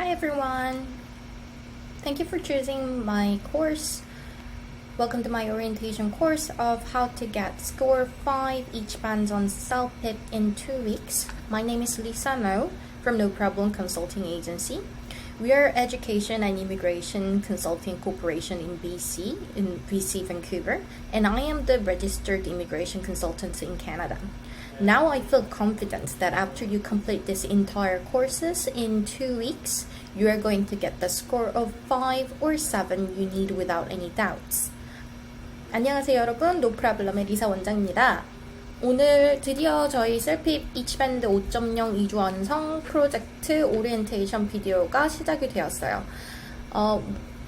Hi everyone! Thank you for choosing my course. Welcome to my orientation course of how to get score 5 each band on CELPIP in 2 weeks. My name is Lisa No from No Problem Consulting Agency. We are education and immigration consulting corporation in BC, in BC Vancouver, and I am the registered immigration consultant in Canada. Now I feel confident that after you complete this entire courses in two weeks, you are going to get the score of 5 or 7 you need without any doubts. 안녕하세요 여러분 노프라블럼의 리사 원장입니다. 오늘 드디어 저희 셀핍 이치밴드 5.0 2주 완성 프로젝트 오리엔테이션 비디오가 시작이 되었어요. 어,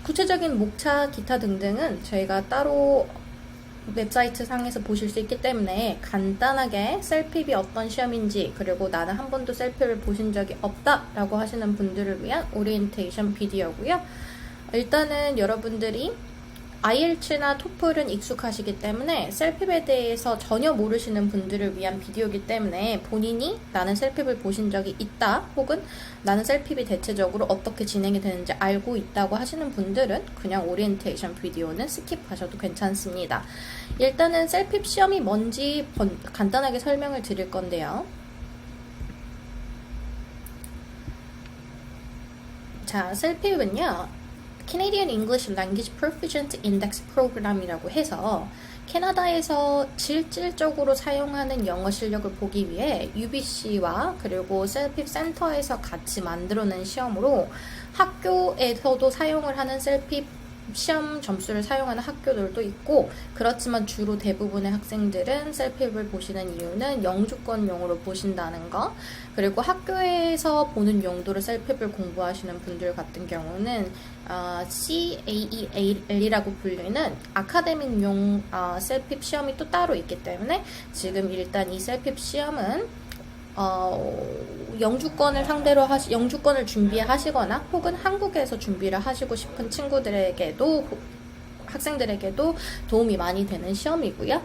구체적인 목차 기타 등등은 저희가 따로 웹사이트 상에서 보실 수 있기 때문에 간단하게 셀핍이 어떤 시험인지 그리고 나는 한 번도 셀핍을 보신 적이 없다 라고 하시는 분들을 위한 오리엔테이션 비디오고요. 일단은 여러분들이 IELTS나 토플은 익숙하시기 때문에 셀핍에 대해서 전혀 모르시는 분들을 위한 비디오이기 때문에 본인이 나는 셀핍을 보신 적이 있다 혹은 나는 셀핍이 대체적으로 어떻게 진행이 되는지 알고 있다고 하시는 분들은 그냥 오리엔테이션 비디오는 스킵하셔도 괜찮습니다. 일단은 셀핍 시험이 뭔지 번- 간단하게 설명을 드릴 건데요. 자, 셀핍은요. Canadian English Language Proficient Index Program이라고 해서 캐나다에서 실질적으로 사용하는 영어 실력을 보기 위해 UBC와 그리고 셀핍 센터에서 같이 만들어낸 시험으로 학교에서도 사용을 하는 셀핍 시험 점수를 사용하는 학교들도 있고 그렇지만 주로 대부분의 학생들은 셀핍을 보시는 이유는 영주권용으로 보신다는 거. 그리고 학교에서 보는 용도로 셀핍을 공부하시는 분들 같은 경우는 어, CAEL이라고 불리는 아카데믹용 어, 셀핍 시험이 또 따로 있기 때문에 지금 일단 이 셀핍 시험은 어, 영주권을 상대로 하시, 영주권을 준비하시거나 혹은 한국에서 준비를 하시고 싶은 친구들에게도 학생들에게도 도움이 많이 되는 시험이고요.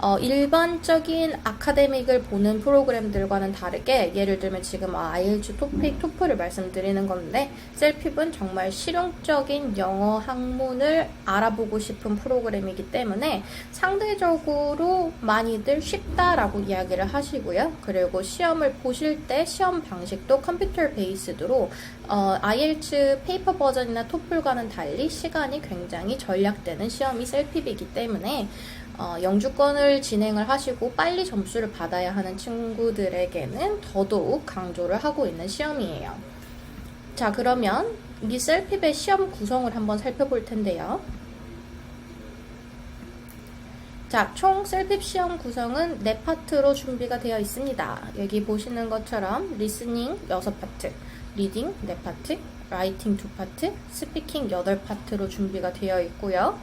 어, 일반적인 아카데믹을 보는 프로그램들과는 다르게 예를 들면 지금 IELTS, 토픽, 토플을 말씀드리는 건데 셀핍은 정말 실용적인 영어 학문을 알아보고 싶은 프로그램이기 때문에 상대적으로 많이들 쉽다라고 이야기를 하시고요. 그리고 시험을 보실 때 시험 방식도 컴퓨터 베이스드로 어, IELTS 페이퍼 버전이나 토플과는 달리 시간이 굉장히 절약되는 시험이 셀핍이기 때문에 어, 영주권을 진행을 하시고 빨리 점수를 받아야 하는 친구들에게는 더더욱 강조를 하고 있는 시험이에요. 자, 그러면 이 셀핍의 시험 구성을 한번 살펴볼 텐데요. 자, 총 셀핍 시험 구성은 4파트로 준비가 되어 있습니다. 여기 보시는 것처럼 리스닝 6파트, 리딩 4파트, 라이팅 2파트, 스피킹 8파트로 준비가 되어 있고요.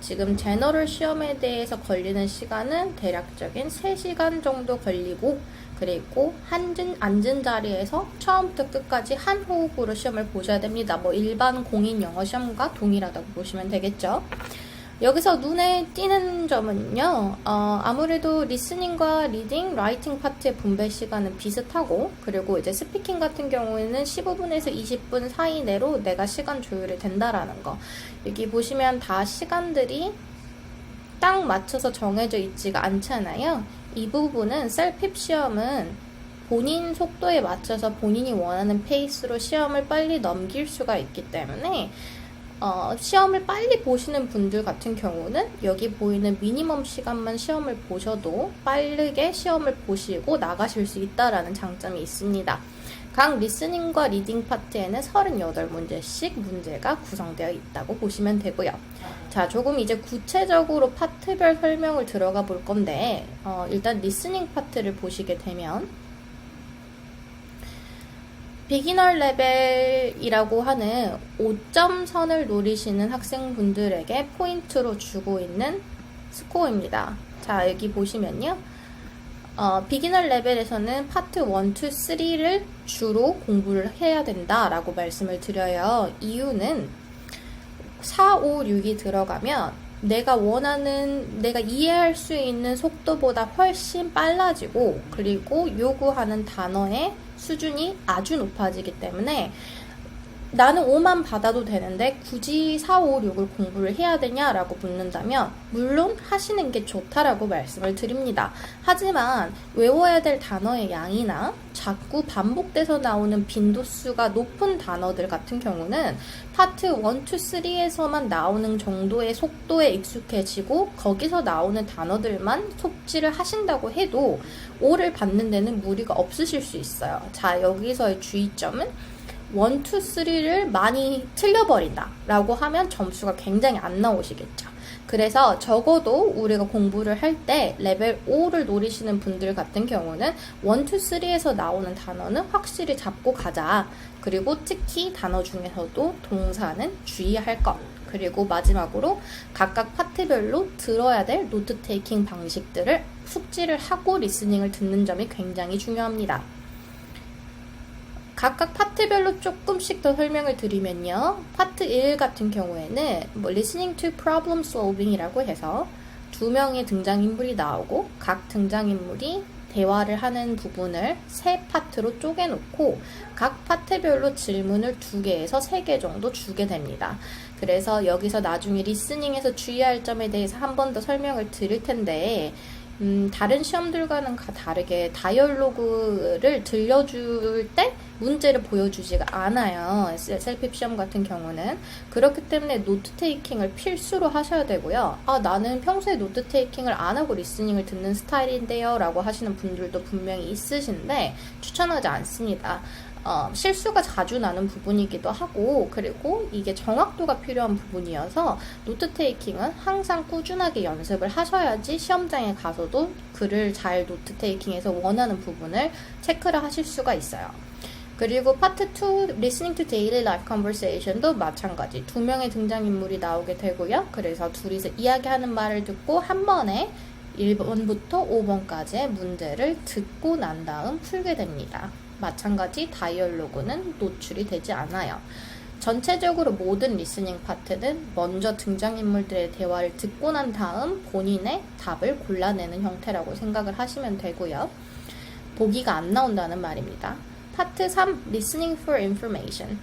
지금 제너럴 시험에 대해서 걸리는 시간은 대략적인 3시간 정도 걸리고 그리고 앉은, 앉은 자리에서 처음부터 끝까지 한 호흡으로 시험을 보셔야 됩니다. 뭐 일반 공인 영어 시험과 동일하다고 보시면 되겠죠. 여기서 눈에 띄는 점은요, 어, 아무래도 리스닝과 리딩, 라이팅 파트의 분배 시간은 비슷하고, 그리고 이제 스피킹 같은 경우에는 15분에서 20분 사이 내로 내가 시간 조율이 된다라는 거. 여기 보시면 다 시간들이 딱 맞춰서 정해져 있지가 않잖아요. 이 부분은 셀핍 시험은 본인 속도에 맞춰서 본인이 원하는 페이스로 시험을 빨리 넘길 수가 있기 때문에 어, 시험을 빨리 보시는 분들 같은 경우는 여기 보이는 미니멈 시간만 시험을 보셔도 빠르게 시험을 보시고 나가실 수 있다라는 장점이 있습니다. 각 리스닝과 리딩 파트에는 38문제씩 문제가 구성되어 있다고 보시면 되고요. 자, 조금 이제 구체적으로 파트별 설명을 들어가 볼 건데, 어, 일단 리스닝 파트를 보시게 되면, 비기너 레벨이라고 하는 5점 선을 노리시는 학생분들에게 포인트로 주고 있는 스코어입니다. 자, 여기 보시면요. 어, 비기너 레벨에서는 파트 1, 2, 3를 주로 공부를 해야 된다라고 말씀을 드려요. 이유는 4, 5, 6이 들어가면 내가 원하는, 내가 이해할 수 있는 속도보다 훨씬 빨라지고, 그리고 요구하는 단어의 수준이 아주 높아지기 때문에 나는 5만 받아도 되는데 굳이 4, 5, 6을 공부를 해야 되냐라고 묻는다면 물론 하시는 게 좋다라고 말씀을 드립니다. 하지만 외워야 될 단어의 양이나 자꾸 반복돼서 나오는 빈도수가 높은 단어들 같은 경우는 파트 1, 2, 3에서만 나오는 정도의 속도에 익숙해지고 거기서 나오는 단어들만 속지를 하신다고 해도 5를 받는 데는 무리가 없으실 수 있어요. 자, 여기서의 주의점은 1, 2, 3를 많이 틀려버린다 라고 하면 점수가 굉장히 안 나오시겠죠. 그래서 적어도 우리가 공부를 할 때 레벨 5를 노리시는 분들 같은 경우는 1, 2, 3에서 나오는 단어는 확실히 잡고 가자. 그리고 특히 단어 중에서도 동사는 주의할 것. 그리고 마지막으로 각각 파트별로 들어야 될 노트 테이킹 방식들을 숙지를 하고 리스닝을 듣는 점이 굉장히 중요합니다. 각각 파트별로 조금씩 더 설명을 드리면요. 파트 1 같은 경우에는 뭐 listening to problem solving이라고 해서 두 명의 등장인물이 나오고 각 등장인물이 대화를 하는 부분을 세 파트로 쪼개놓고 각 파트별로 질문을 두 개에서 세 개 정도 주게 됩니다. 그래서 여기서 나중에 리스닝에서 주의할 점에 대해서 한 번 더 설명을 드릴 텐데 음, 다른 시험들과는 다르게 다이얼로그를 들려줄 때 문제를 보여주지가 않아요. 셀핍 시험 같은 경우는. 그렇기 때문에 노트 테이킹을 필수로 하셔야 되고요. 아, 나는 평소에 노트 테이킹을 안 하고 리스닝을 듣는 스타일인데요. 라고 하시는 분들도 분명히 있으신데 추천하지 않습니다. 어, 실수가 자주 나는 부분이기도 하고 그리고 이게 정확도가 필요한 부분이어서 노트 테이킹은 항상 꾸준하게 연습을 하셔야지 시험장에 가서도 글을 잘 노트 테이킹해서 원하는 부분을 체크를 하실 수가 있어요. 그리고 파트 2 Listening to Daily Life Conversation도 마찬가지 두 명의 등장인물이 나오게 되고요. 그래서 둘이서 이야기하는 말을 듣고 한 번에 1번부터 5번까지의 문제를 듣고 난 다음 풀게 됩니다. 마찬가지 다이얼로그는 노출이 되지 않아요. 전체적으로 모든 리스닝 파트는 먼저 등장인물들의 대화를 듣고 난 다음 본인의 답을 골라내는 형태라고 생각을 하시면 되고요. 보기가 안 나온다는 말입니다. 파트 3, Listening for Information.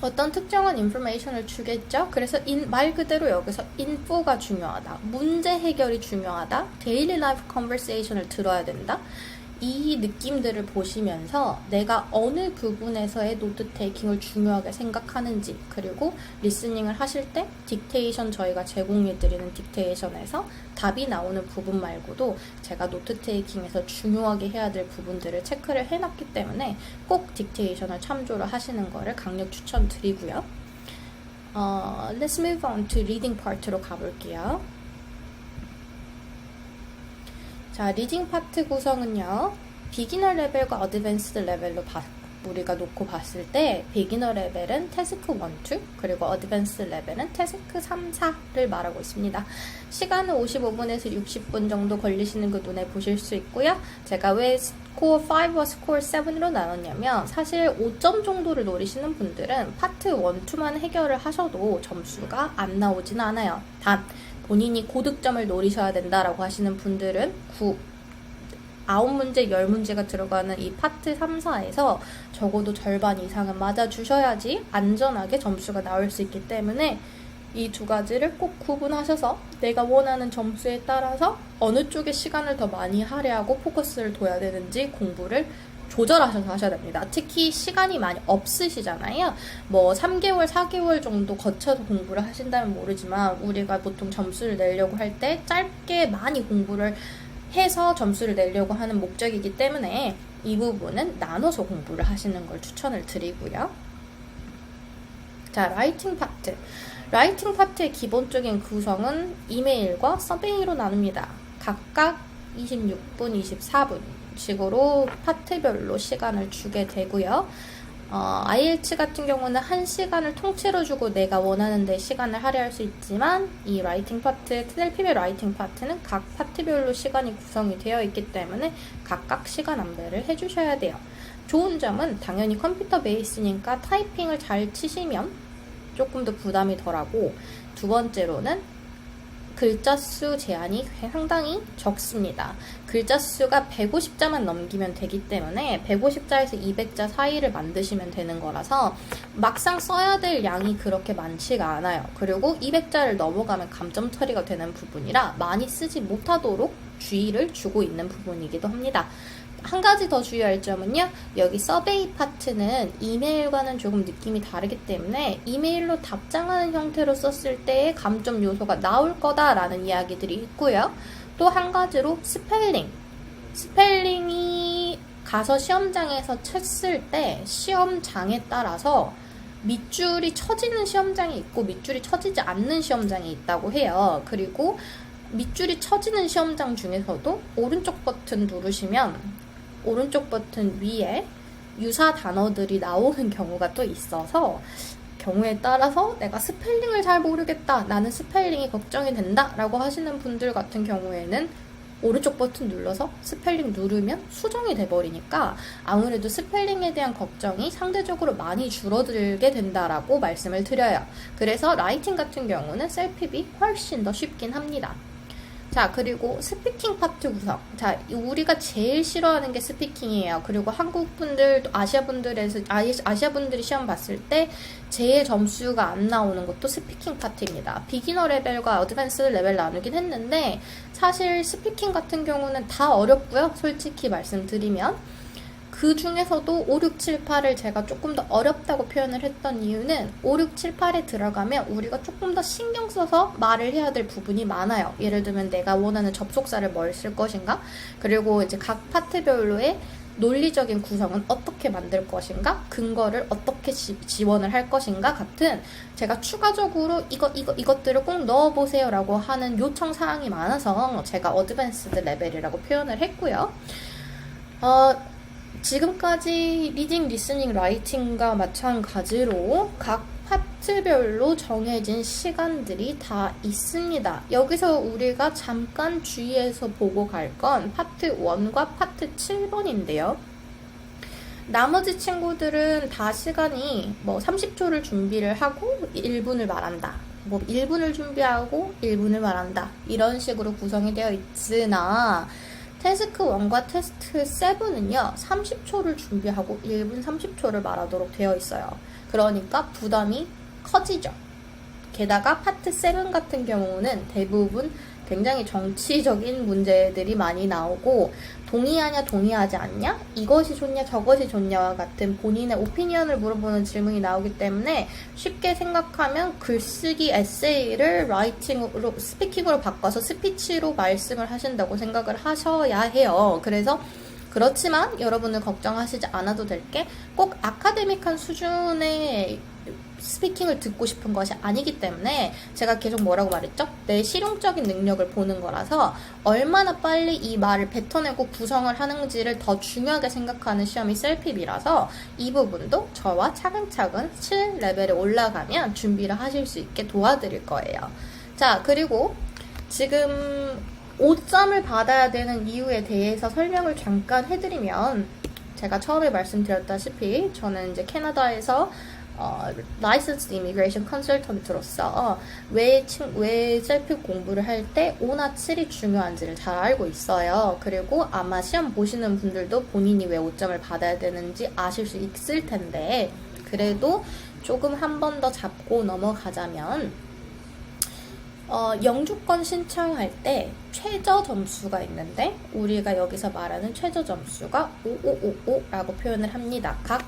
어떤 특정한 인포메이션을 주겠죠. 그래서 인, 말 그대로 여기서 인포가 중요하다. 문제 해결이 중요하다. 데일리 라이프 컨버세이션을 들어야 된다. 이 느낌들을 보시면서 내가 어느 부분에서의 노트 테이킹을 중요하게 생각하는지 그리고 리스닝을 하실 때 딕테이션 저희가 제공해드리는 딕테이션에서 답이 나오는 부분 말고도 제가 노트 테이킹에서 중요하게 해야 될 부분들을 체크를 해놨기 때문에 꼭 딕테이션을 참조를 하시는 거를 강력 추천드리고요. 어, let's move on to reading part로 가볼게요. 자, 리딩 파트 구성은요. 비기너 레벨과 어드밴스드 레벨로 바, 우리가 놓고 봤을 때 비기너 레벨은 태스크 1, 2 그리고 어드밴스 레벨은 태스크 3, 4를 말하고 있습니다. 시간은 55분에서 60분 정도 걸리시는 그 눈에 보실 수 있고요. 제가 왜 스코어 5와 스코어 7으로 나눴냐면 사실 5점 정도를 노리시는 분들은 파트 1, 2만 해결을 하셔도 점수가 안 나오진 않아요. 단 본인이 고득점을 노리셔야 된다라고 하시는 분들은 9, 9문제, 10문제가 들어가는 이 파트 3, 4에서 적어도 절반 이상은 맞아주셔야지 안전하게 점수가 나올 수 있기 때문에 이 두 가지를 꼭 구분하셔서 내가 원하는 점수에 따라서 어느 쪽에 시간을 더 많이 할애하고 포커스를 둬야 되는지 공부를 조절하셔서 하셔야 됩니다. 특히 시간이 많이 없으시잖아요. 뭐 3개월, 4개월 정도 거쳐서 공부를 하신다면 모르지만 우리가 보통 점수를 내려고 할 때 짧게 많이 공부를 해서 점수를 내려고 하는 목적이기 때문에 이 부분은 나눠서 공부를 하시는 걸 추천을 드리고요. 자, 라이팅 파트. 라이팅 파트의 기본적인 구성은 이메일과 서베이로 나눕니다. 각각 26분, 24분. 식으로 파트별로 시간을 주게 되고요. 어, IELTS 같은 경우는 한 시간을 통째로 주고 내가 원하는 데 시간을 할애할 수 있지만 이 라이팅 파트, TLP의 라이팅 파트는 각 파트별로 시간이 구성이 되어 있기 때문에 각각 시간 안배를 해주셔야 돼요. 좋은 점은 당연히 컴퓨터 베이스니까 타이핑을 잘 치시면 조금 더 부담이 덜하고 두 번째로는 글자 수 제한이 상당히 적습니다. 글자 수가 150자만 넘기면 되기 때문에 150자에서 200자 사이를 만드시면 되는 거라서 막상 써야 될 양이 그렇게 많지가 않아요. 그리고 200자를 넘어가면 감점 처리가 되는 부분이라 많이 쓰지 못하도록 주의를 주고 있는 부분이기도 합니다. 한 가지 더 주의할 점은요. 여기 서베이 파트는 이메일과는 조금 느낌이 다르기 때문에 이메일로 답장하는 형태로 썼을 때의 감점 요소가 나올 거다라는 이야기들이 있고요. 또 한 가지로 스펠링. 스펠링이 가서 시험장에서 쳤을 때 시험장에 따라서 밑줄이 처지는 시험장이 있고 밑줄이 처지지 않는 시험장이 있다고 해요. 그리고 밑줄이 처지는 시험장 중에서도 오른쪽 버튼 누르시면 오른쪽 버튼 위에 유사 단어들이 나오는 경우가 또 있어서 경우에 따라서 내가 스펠링을 잘 모르겠다. 나는 스펠링이 걱정이 된다. 라고 하시는 분들 같은 경우에는 오른쪽 버튼 눌러서 스펠링 누르면 수정이 돼버리니까 아무래도 스펠링에 대한 걱정이 상대적으로 많이 줄어들게 된다라고 말씀을 드려요. 그래서 라이팅 같은 경우는 셀핍이 훨씬 더 쉽긴 합니다. 자, 그리고 스피킹 파트 구성. 자, 우리가 제일 싫어하는 게 스피킹이에요. 그리고 한국 분들, 또 아시아 분들에서, 아시- 아시아 분들이 시험 봤을 때 제일 점수가 안 나오는 것도 스피킹 파트입니다. 비기너 레벨과 어드밴스 레벨 나누긴 했는데, 사실 스피킹 같은 경우는 다 어렵고요. 솔직히 말씀드리면. 그 중에서도 5, 6, 7, 8을 제가 조금 더 어렵다고 표현을 했던 이유는 5, 6, 7, 8에 들어가면 우리가 조금 더 신경 써서 말을 해야 될 부분이 많아요. 예를 들면 내가 원하는 접속사를 뭘 쓸 것인가? 그리고 이제 각 파트별로의 논리적인 구성은 어떻게 만들 것인가? 근거를 어떻게 지, 지원을 할 것인가? 같은 제가 추가적으로 이거, 이거, 이것들을 꼭 넣어보세요 라고 하는 요청 사항이 많아서 제가 어드밴스드 레벨이라고 표현을 했고요. 어, 지금까지 리딩, 리스닝, 라이팅과 마찬가지로 각 파트별로 정해진 시간들이 다 있습니다. 여기서 우리가 잠깐 주의해서 보고 갈 건 파트 1과 파트 7번인데요. 나머지 친구들은 다 시간이 뭐 30초를 준비를 하고 1분을 말한다. 뭐 1분을 준비하고 1분을 말한다. 이런 식으로 구성이 되어 있으나 테스크 1과 테스트 7은요, 30초를 준비하고 1분 30초를 말하도록 되어 있어요. 그러니까 부담이 커지죠. 게다가 파트 7 같은 경우는 대부분 굉장히 정치적인 문제들이 많이 나오고 동의하냐 동의하지 않냐 이것이 좋냐 저것이 좋냐와 같은 본인의 오피니언을 물어보는 질문이 나오기 때문에 쉽게 생각하면 글쓰기 에세이를 라이팅으로 스피킹으로 바꿔서 스피치로 말씀을 하신다고 생각을 하셔야 해요. 그래서 그렇지만 여러분을 걱정하시지 않아도 될 게 꼭 아카데믹한 수준의 스피킹을 듣고 싶은 것이 아니기 때문에 제가 계속 뭐라고 말했죠? 내 실용적인 능력을 보는 거라서 얼마나 빨리 이 말을 뱉어내고 구성을 하는지를 더 중요하게 생각하는 시험이 셀핍이라서 이 부분도 저와 차근차근 7레벨에 올라가면 준비를 하실 수 있게 도와드릴 거예요. 자, 그리고 지금 5점을 받아야 되는 이유에 대해서 설명을 잠깐 해드리면 제가 처음에 말씀드렸다시피 저는 이제 캐나다에서 어, licensed immigration consultant로서 왜, 친, 왜 셀프 공부를 할 때 5나 7이 중요한지를 잘 알고 있어요. 그리고 아마 시험 보시는 분들도 본인이 왜 5점을 받아야 되는지 아실 수 있을 텐데 그래도 조금 한 번 더 잡고 넘어가자면 어, 영주권 신청할 때 최저 점수가 있는데 우리가 여기서 말하는 최저 점수가 5555라고 표현을 합니다. 각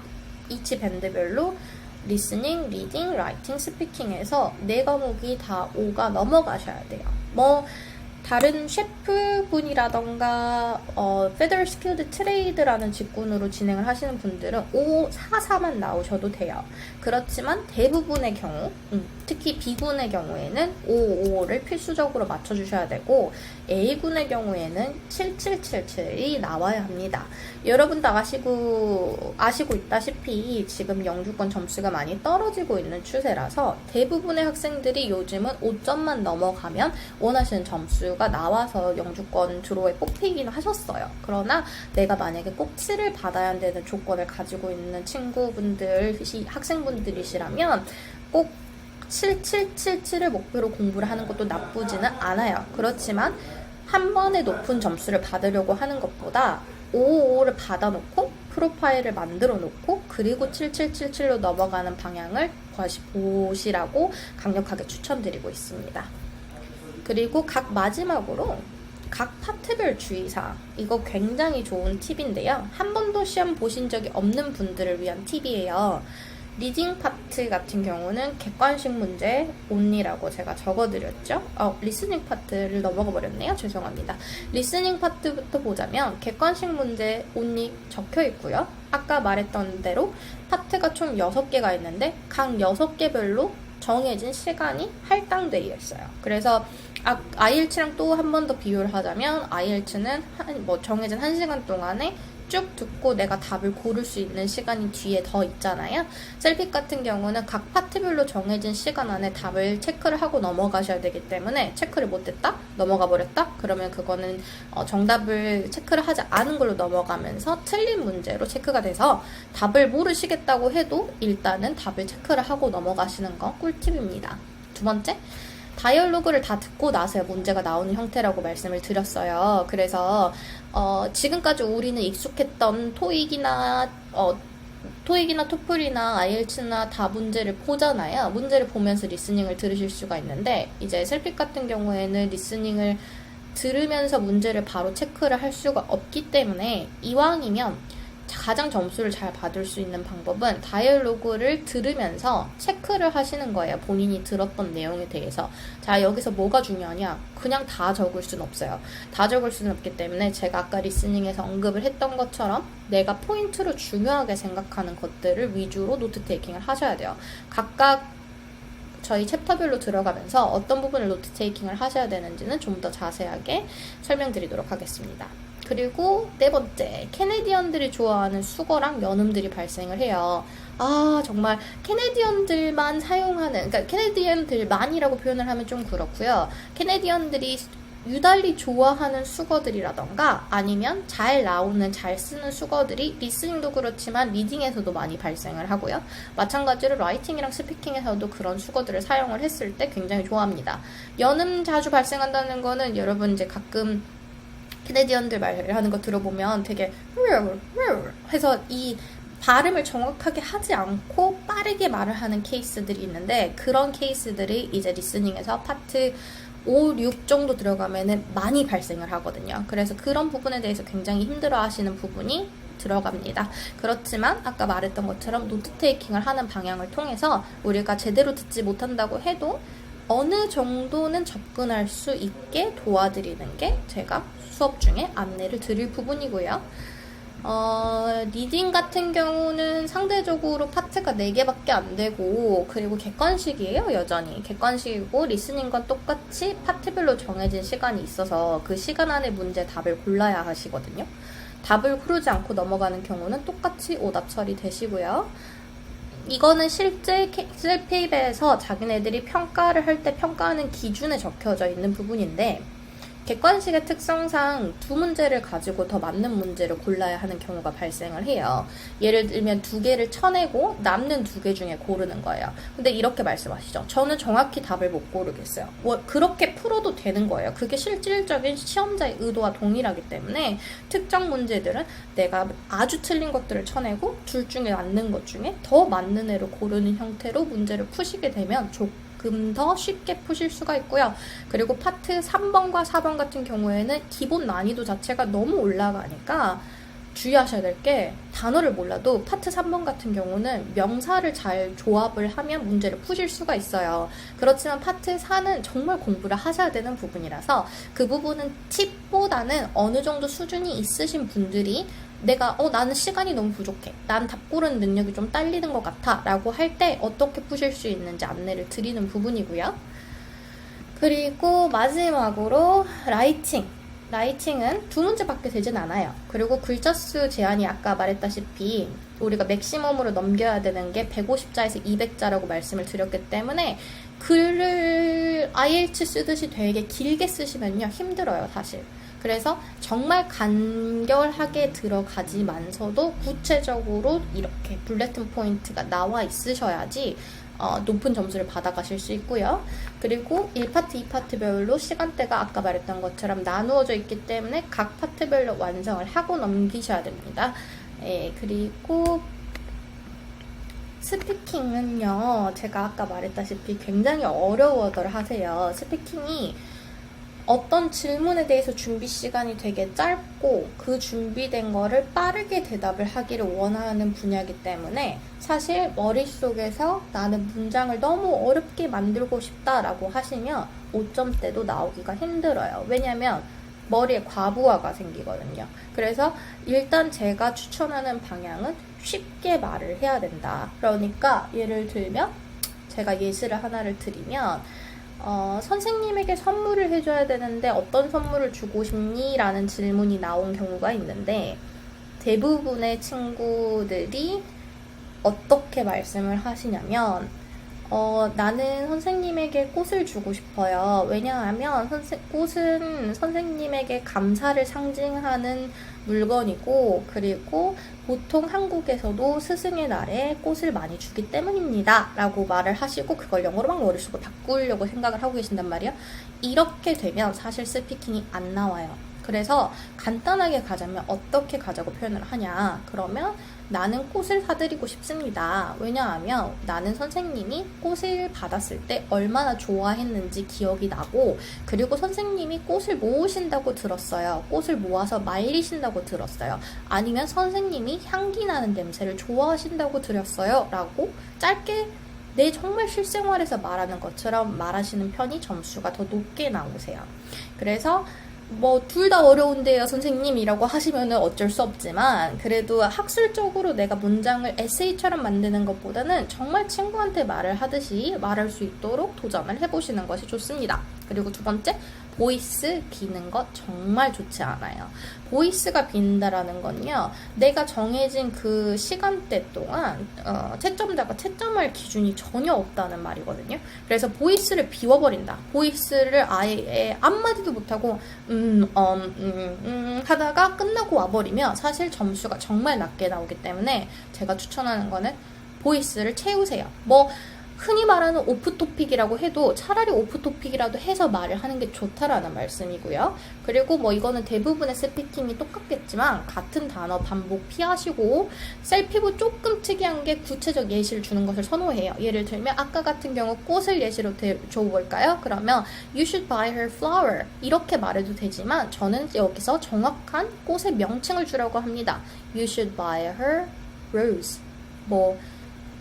이치 밴드별로 리스닝, 리딩, 라이팅, 스피킹에서 네 과목이 다 5가 넘어가셔야 돼요. 뭐 다른 셰프분이라던가 어, Federal Skilled Trade라는 직군으로 진행을 하시는 분들은 5, 4, 4만 나오셔도 돼요. 그렇지만 대부분의 경우, 음, 특히 B군의 경우에는 5, 5를 필수적으로 맞춰주셔야 되고 A군의 경우에는 7777이 나와야 합니다. 여러분도 아시고 아시고 있다시피 지금 영주권 점수가 많이 떨어지고 있는 추세라서 대부분의 학생들이 요즘은 5점만 넘어가면 원하시는 점수 가 나와서 영주권 주로에 뽑히긴 하셨어요. 그러나 내가 만약에 꼭 7을 받아야 되는 조건을 가지고 있는 친구분들, 학생분들이시라면 꼭 7777을 목표로 공부를 하는 것도 나쁘지는 않아요. 그렇지만 한 번에 높은 점수를 받으려고 하는 것보다 555를 받아놓고 프로파일을 만들어 놓고 그리고 7777로 넘어가는 방향을 보시라고 강력하게 추천드리고 있습니다. 그리고 각 마지막으로 각 파트별 주의사항 이거 굉장히 좋은 팁인데요. 한 번도 시험 보신 적이 없는 분들을 위한 팁이에요. 리딩 파트 같은 경우는 객관식 문제 온리라고 제가 적어드렸죠. 어, 리스닝 파트를 넘어가 버렸네요. 죄송합니다. 리스닝 파트부터 보자면 객관식 문제 온리 적혀 있고요. 아까 말했던 대로 파트가 총 6개가 있는데 각 6개별로 정해진 시간이 할당되어 있어요. 그래서 아, IELTS랑 또 한 번 더 비교를 하자면 IELTS는 한, 뭐 정해진 1시간 동안에 쭉 듣고 내가 답을 고를 수 있는 시간이 뒤에 더 있잖아요. 셀픽 같은 경우는 각 파트별로 정해진 시간 안에 답을 체크를 하고 넘어가셔야 되기 때문에 체크를 못했다? 넘어가 버렸다? 그러면 그거는 어, 정답을 체크를 하지 않은 걸로 넘어가면서 틀린 문제로 체크가 돼서 답을 모르시겠다고 해도 일단은 답을 체크를 하고 넘어가시는 거 꿀팁입니다. 두 번째, 다이얼로그를 다 듣고 나서야 문제가 나오는 형태라고 말씀을 드렸어요. 그래서 어, 지금까지 우리는 익숙했던 토익이나 어, 토익이나 토플이나 아이엘츠나 다 문제를 보잖아요. 문제를 보면서 리스닝을 들으실 수가 있는데 이제 셀픽 같은 경우에는 리스닝을 들으면서 문제를 바로 체크를 할 수가 없기 때문에 이왕이면 가장 점수를 잘 받을 수 있는 방법은 다이얼로그를 들으면서 체크를 하시는 거예요. 본인이 들었던 내용에 대해서. 자, 여기서 뭐가 중요하냐? 그냥 다 적을 수는 없어요. 다 적을 수는 없기 때문에 제가 아까 리스닝에서 언급을 했던 것처럼 내가 포인트로 중요하게 생각하는 것들을 위주로 노트 테이킹을 하셔야 돼요. 각각 저희 챕터별로 들어가면서 어떤 부분을 노트 테이킹을 하셔야 되는지는 좀 더 자세하게 설명드리도록 하겠습니다. 그리고 네 번째, 캐네디언들이 좋아하는 수거랑 연음들이 발생을 해요. 아, 정말 캐네디언들만 사용하는, 그러니까 캐네디언들만이라고 표현을 하면 좀 그렇고요. 캐네디언들이 유달리 좋아하는 수거들이라던가 아니면 잘 나오는 잘 쓰는 수거들이 리스닝도 그렇지만 리딩에서도 많이 발생을 하고요. 마찬가지로 라이팅이랑 스피킹에서도 그런 수거들을 사용을 했을 때 굉장히 좋아합니다. 연음 자주 발생한다는 거는 여러분 이제 가끔 캐네디언들 말을 하는 거 들어보면 되게 해서 이 발음을 정확하게 하지 않고 빠르게 말을 하는 케이스들이 있는데 그런 케이스들이 이제 리스닝에서 파트 5, 6 정도 들어가면은 많이 발생을 하거든요. 그래서 그런 부분에 대해서 굉장히 힘들어 하시는 부분이 들어갑니다. 그렇지만 아까 말했던 것처럼 노트 테이킹을 하는 방향을 통해서 우리가 제대로 듣지 못한다고 해도 어느 정도는 접근할 수 있게 도와드리는 게 제가 수업 중에 안내를 드릴 부분이고요. 어, 리딩 같은 경우는 상대적으로 파트가 4개밖에 안 되고, 그리고 객관식이에요, 여전히. 객관식이고, 리스닝과 똑같이 파트별로 정해진 시간이 있어서 그 시간 안에 문제 답을 골라야 하시거든요. 답을 고르지 않고 넘어가는 경우는 똑같이 오답 처리되시고요. 이거는 실제 셀페이에서 자기네들이 평가를 할 때 평가하는 기준에 적혀져 있는 부분인데, 객관식의 특성상 두 문제를 가지고 더 맞는 문제를 골라야 하는 경우가 발생을 해요. 예를 들면 두 개를 쳐내고 남는 두 개 중에 고르는 거예요. 근데 이렇게 말씀하시죠. 저는 정확히 답을 못 고르겠어요. 뭐 그렇게 풀어도 되는 거예요. 그게 실질적인 시험자의 의도와 동일하기 때문에 특정 문제들은 내가 아주 틀린 것들을 쳐내고 둘 중에 맞는 것 중에 더 맞는 애를 고르는 형태로 문제를 푸시게 되면 좋고 조금 더 쉽게 푸실 수가 있고요. 그리고 파트 3번과 4번 같은 경우에는 기본 난이도 자체가 너무 올라가니까 주의하셔야 될 게 단어를 몰라도 파트 3번 같은 경우는 명사를 잘 조합을 하면 문제를 푸실 수가 있어요. 그렇지만 파트 4는 정말 공부를 하셔야 되는 부분이라서 그 부분은 팁보다는 어느 정도 수준이 있으신 분들이 내가 어 나는 시간이 너무 부족해. 난 답 고르는 능력이 좀 딸리는 것 같아 라고 할 때 어떻게 푸실 수 있는지 안내를 드리는 부분이고요. 그리고 마지막으로 라이팅. 라이팅은 두 문제밖에 되진 않아요. 그리고 글자 수 제한이 아까 말했다시피 우리가 맥시멈으로 넘겨야 되는 게 150자에서 200자라고 말씀을 드렸기 때문에 글을 IH 쓰듯이 되게 길게 쓰시면요 힘들어요 사실. 그래서 정말 간결하게 들어가지만서도 구체적으로 이렇게 블레튼 포인트가 나와 있으셔야지 어, 높은 점수를 받아가실 수 있고요. 그리고 1파트, 2파트별로 시간대가 아까 말했던 것처럼 나누어져 있기 때문에 각 파트별로 완성을 하고 넘기셔야 됩니다. 예, 그리고 스피킹은요, 제가 아까 말했다시피 굉장히 어려워들 하세요. 스피킹이 어떤 질문에 대해서 준비 시간이 되게 짧고 그 준비된 거를 빠르게 대답을 하기를 원하는 분야이기 때문에 사실 머릿속에서 나는 문장을 너무 어렵게 만들고 싶다라고 하시면 5점대도 나오기가 힘들어요. 왜냐면 머리에 과부하가 생기거든요. 그래서 일단 제가 추천하는 방향은 쉽게 말을 해야 된다. 그러니까 예를 들면 제가 예시를 하나를 드리면 어, 선생님에게 선물을 해줘야 되는데 어떤 선물을 주고 싶니? 라는 질문이 나온 경우가 있는데 대부분의 친구들이 어떻게 말씀을 하시냐면 어, 나는 선생님에게 꽃을 주고 싶어요. 왜냐하면 선생, 꽃은 선생님에게 감사를 상징하는 물건이고, 그리고 보통 한국에서도 스승의 날에 꽃을 많이 주기 때문입니다. 라고 말을 하시고, 그걸 영어로 막 머릿속으로 바꾸려고 생각을 하고 계신단 말이에요. 이렇게 되면 사실 스피킹이 안 나와요. 그래서 간단하게 가자면 어떻게 가자고 표현을 하냐. 그러면 나는 꽃을 사드리고 싶습니다. 왜냐하면 나는 선생님이 꽃을 받았을 때 얼마나 좋아했는지 기억이 나고, 그리고 선생님이 꽃을 모으신다고 들었어요. 꽃을 모아서 말리신다고 들었어요. 아니면 선생님이 향기 나는 냄새를 좋아하신다고 들었어요. 라고 짧게 내 정말 실생활에서 말하는 것처럼 말하시는 편이 점수가 더 높게 나오세요. 그래서 뭐 둘 다 어려운데요 선생님이라고 하시면은 어쩔 수 없지만 그래도 학술적으로 내가 문장을 에세이처럼 만드는 것보다는 정말 친구한테 말을 하듯이 말할 수 있도록 도전을 해보시는 것이 좋습니다. 그리고 두 번째 보이스 비는 것 정말 좋지 않아요. 보이스가 빈다라는 건요, 내가 정해진 그 시간대 동안 어, 채점자가 채점할 기준이 전혀 없다는 말이거든요. 그래서 보이스를 비워버린다. 보이스를 아예 한마디도 못하고 음, 음, 음, 음 하다가 끝나고 와버리면 사실 점수가 정말 낮게 나오기 때문에 제가 추천하는 거는 보이스를 채우세요. 뭐 흔히 말하는 오프토픽이라고 해도 차라리 오프토픽이라도 해서 말을 하는 게 좋다라는 말씀이고요. 그리고 뭐 이거는 대부분의 스피킹이 똑같겠지만 같은 단어 반복 피하시고 셀피부 조금 특이한 게 구체적 예시를 주는 것을 선호해요. 예를 들면 아까 같은 경우 꽃을 예시로 줘볼까요? 그러면 you should buy her flower 이렇게 말해도 되지만 저는 여기서 정확한 꽃의 명칭을 주라고 합니다. you should buy her rose 뭐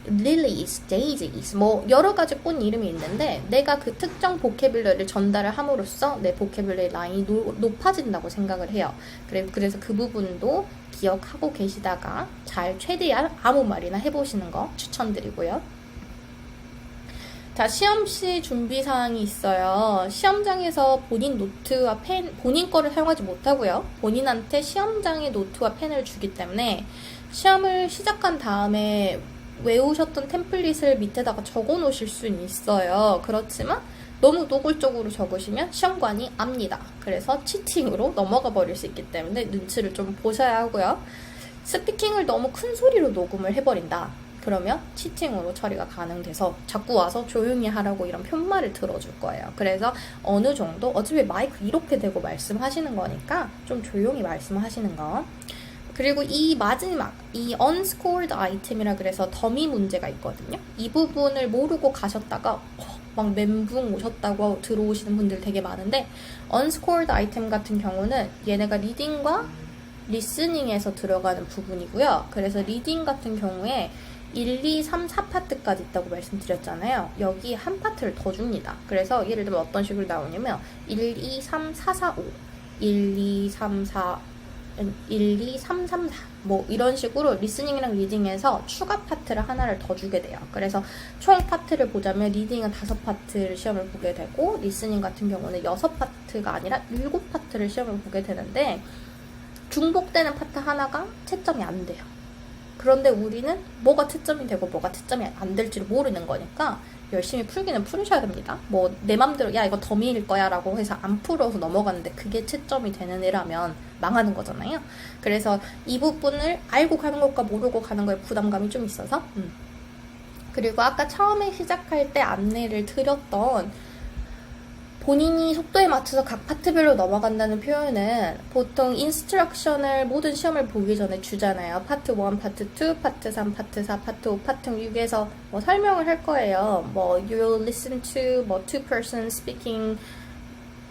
lilies, daisies, 뭐 여러 가지 꽃 이름이 있는데 내가 그 특정 보케블러를 전달을 함으로써 내 보케블러의 라인이 노, 높아진다고 생각을 해요. 그래, 그래서 그 부분도 기억하고 계시다가 잘 최대한 아무 말이나 해보시는 거 추천드리고요. 자, 시험시 준비 사항이 있어요. 시험장에서 본인 노트와 펜, 본인 거를 사용하지 못하고요. 본인한테 시험장의 노트와 펜을 주기 때문에 시험을 시작한 다음에 외우셨던 템플릿을 밑에다가 적어 놓으실 수는 있어요. 그렇지만 너무 노골적으로 적으시면 시험관이 압니다. 그래서 치팅으로 넘어가 버릴 수 있기 때문에 눈치를 좀 보셔야 하고요. 스피킹을 너무 큰 소리로 녹음을 해버린다. 그러면 치팅으로 처리가 가능돼서 자꾸 와서 조용히 하라고 이런 편말을 들어줄 거예요. 그래서 어느 정도 어차피 마이크 이렇게 대고 말씀하시는 거니까 좀 조용히 말씀하시는 거. 그리고 이 마지막 이 unscored 아이템이라 그래서 더미 문제가 있거든요. 이 부분을 모르고 가셨다가 어, 막 멘붕 오셨다고 들어오시는 분들 되게 많은데 unscored 아이템 같은 경우는 얘네가 리딩과 리스닝에서 들어가는 부분이고요. 그래서 리딩 같은 경우에 1, 2, 3, 4파트까지 있다고 말씀드렸잖아요. 여기 한 파트를 더 줍니다. 그래서 예를 들면 어떤 식으로 나오냐면 1, 2, 3, 4, 4, 5 1, 2, 3, 4, 1, 2, 3, 3, 4. 뭐 이런 식으로 리스닝이랑 리딩에서 추가 파트를 하나를 더 주게 돼요. 그래서 총 파트를 보자면 리딩은 다섯 파트를 시험을 보게 되고 리스닝 같은 경우는 여섯 파트가 아니라 일곱 파트를 시험을 보게 되는데 중복되는 파트 하나가 채점이 안 돼요. 그런데 우리는 뭐가 채점이 되고 뭐가 채점이 안 될지를 모르는 거니까 열심히 풀기는 풀으셔야 됩니다. 뭐 내 맘대로 야 이거 더미일 거야 라고 해서 안 풀어서 넘어가는데 그게 채점이 되는 애라면 망하는 거잖아요. 그래서 이 부분을 알고 가는 것과 모르고 가는 거에 부담감이 좀 있어서 음. 그리고 아까 처음에 시작할 때 안내를 드렸던 본인이 속도에 맞춰서 각 파트별로 넘어간다는 표현은 보통 인스트럭션을 모든 시험을 보기 전에 주잖아요. 파트 1, 파트 2, 파트 3, 파트 4, 파트 5, 파트 6에서 뭐 설명을 할 거예요. 뭐 you'll listen to 뭐 two persons speaking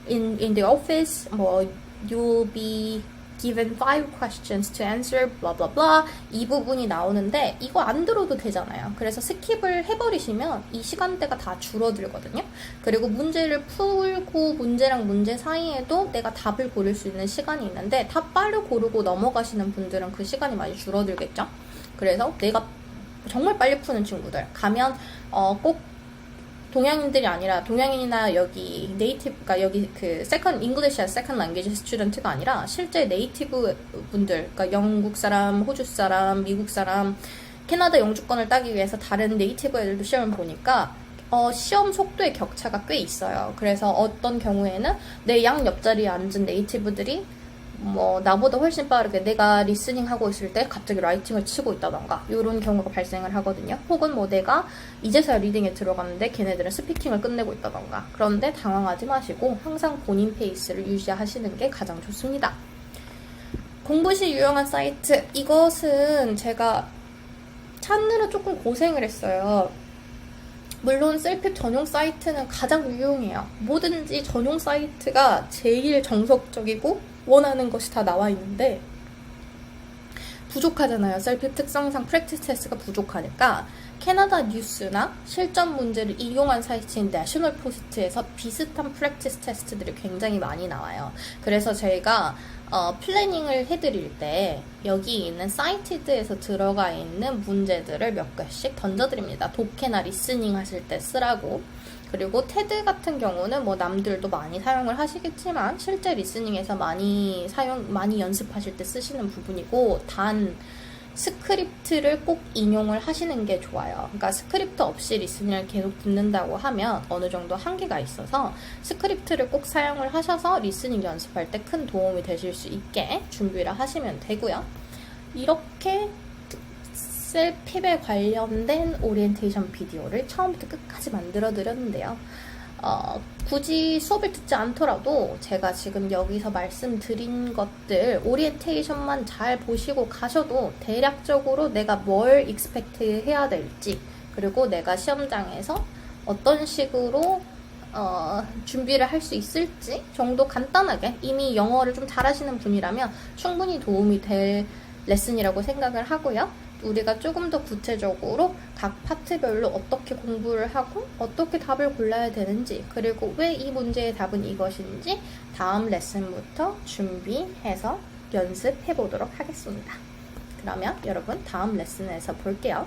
in in the office. 뭐 you'll be given five questions to answer, blah blah blah. 이 부분이 나오는데 이거 안 들어도 되잖아요. 그래서 스킵을 해버리시면 이 시간대가 다 줄어들거든요. 그리고 문제를 풀고 문제랑 문제 사이에도 내가 답을 고를 수 있는 시간이 있는데 답 빨리 고르고 넘어가시는 분들은 그 시간이 많이 줄어들겠죠. 그래서 내가 정말 빨리 푸는 친구들 가면 어, 꼭 동양인들이 아니라 동양인이나 여기 네이티브 그러니까 여기 그 세컨 잉글리시 세컨 랭귀지 스튜던트가 아니라 실제 네이티브 분들 그러니까 영국 사람, 호주 사람, 미국 사람 캐나다 영주권을 따기 위해서 다른 네이티브 애들도 시험을 보니까 어, 시험 속도의 격차가 꽤 있어요. 그래서 어떤 경우에는 내 양 옆자리에 앉은 네이티브들이 뭐 나보다 훨씬 빠르게 내가 리스닝 하고 있을 때 갑자기 라이팅을 치고 있다던가 이런 경우가 발생을 하거든요. 혹은 뭐 내가 이제서야 리딩에 들어갔는데 걔네들은 스피킹을 끝내고 있다던가 그런데 당황하지 마시고 항상 본인 페이스를 유지하시는 게 가장 좋습니다. 공부 시 유용한 사이트 이것은 제가 찾느라 조금 고생을 했어요. 물론 셀프 전용 사이트는 가장 유용해요. 뭐든지 전용 사이트가 제일 정석적이고 원하는 것이 다 나와 있는데 부족하잖아요. 셀프 특성상 프랙티스 테스트가 부족하니까 캐나다 뉴스나 실전 문제를 이용한 사이트인 내셔널 포스트에서 비슷한 프랙티스 테스트들이 굉장히 많이 나와요. 그래서 저희가 어, 플래닝을 해드릴 때 여기 있는 사이티드에서 들어가 있는 문제들을 몇 개씩 던져드립니다. 독해나 리스닝 하실 때 쓰라고. 그리고 테드 같은 경우는 뭐 남들도 많이 사용을 하시겠지만 실제 리스닝에서 많이 사용 많이 연습하실 때 쓰시는 부분이고 단 스크립트를 꼭 인용을 하시는 게 좋아요. 그러니까 스크립트 없이 리스닝을 계속 듣는다고 하면 어느 정도 한계가 있어서 스크립트를 꼭 사용을 하셔서 리스닝 연습할 때 큰 도움이 되실 수 있게 준비를 하시면 되고요. 이렇게 셀핍에 관련된 오리엔테이션 비디오를 처음부터 끝까지 만들어 드렸는데요. 어, 굳이 수업을 듣지 않더라도 제가 지금 여기서 말씀드린 것들 오리엔테이션만 잘 보시고 가셔도 대략적으로 내가 뭘 익스펙트 해야 될지 그리고 내가 시험장에서 어떤 식으로 어, 준비를 할 수 있을지 정도 간단하게 이미 영어를 좀 잘하시는 분이라면 충분히 도움이 될 레슨이라고 생각을 하고요. 우리가 조금 더 구체적으로 각 파트별로 어떻게 공부를 하고 어떻게 답을 골라야 되는지 그리고 왜 이 문제의 답은 이것인지 다음 레슨부터 준비해서 연습해 보도록 하겠습니다. 그러면 여러분 다음 레슨에서 볼게요.